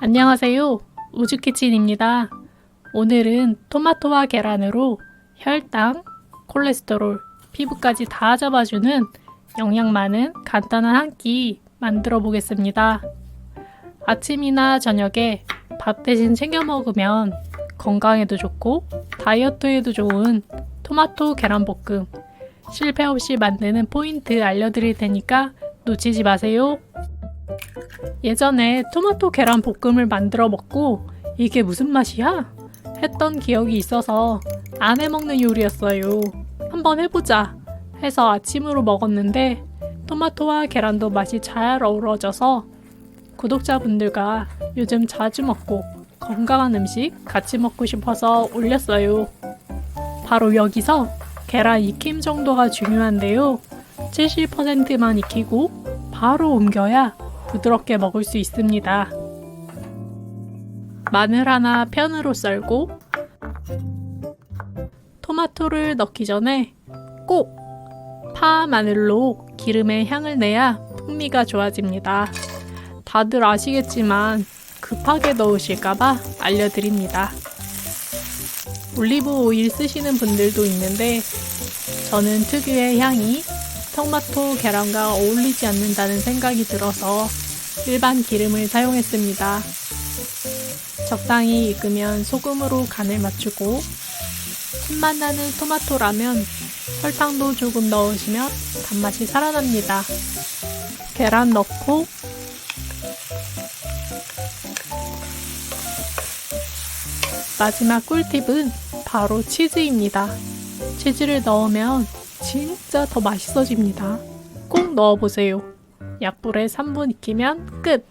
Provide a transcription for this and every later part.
안녕하세요. 우주키친입니다. 오늘은 토마토와 계란으로 혈당, 콜레스테롤, 피부까지 다 잡아주는 영양 많은 간단한 한 끼 만들어 보겠습니다. 아침이나 저녁에 밥 대신 챙겨 먹으면 건강에도 좋고 다이어트에도 좋은 토마토 계란볶음 실패 없이 만드는 포인트 알려드릴 테니까 놓치지 마세요. 예전에 토마토 계란 볶음을 만들어 먹고 이게 무슨 맛이야? 했던 기억이 있어서 안 해먹는 요리였어요. 한번 해보자 해서 아침으로 먹었는데 토마토와 계란도 맛이 잘 어우러져서 구독자분들과 요즘 자주 먹고 건강한 음식 같이 먹고 싶어서 올렸어요. 바로 여기서 계란 익힘 정도가 중요한데요. 70%만 익히고 바로 옮겨야 부드럽게 먹을 수 있습니다. 마늘 하나 편으로 썰고 토마토를 넣기 전에 꼭 파 마늘로 기름의 향을 내야 풍미가 좋아집니다. 다들 아시겠지만 급하게 넣으실까봐 알려드립니다. 올리브 오일 쓰시는 분들도 있는데 저는 특유의 향이 토마토 계란과 어울리지 않는다는 생각이 들어서 일반 기름을 사용했습니다. 적당히 익으면 소금으로 간을 맞추고 신맛 나는 토마토 라면 설탕도 조금 넣으시면 단맛이 살아납니다. 계란 넣고 마지막 꿀팁은 바로 치즈입니다. 치즈를 넣으면 진짜 더 맛있어집니다. 꼭 넣어보세요. 약불에 3분 익히면 끝!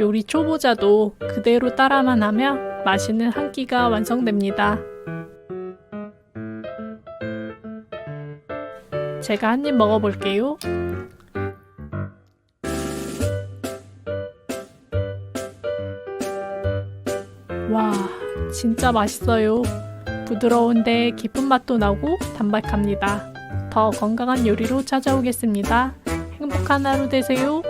요리 초보자도 그대로 따라만 하면 맛있는 한 끼가 완성됩니다. 제가 한 입 먹어볼게요. 와, 진짜 맛있어요. 부드러운데 깊은 맛도 나고 담백합니다. 더 건강한 요리로 찾아오겠습니다. 행복한 하루 되세요.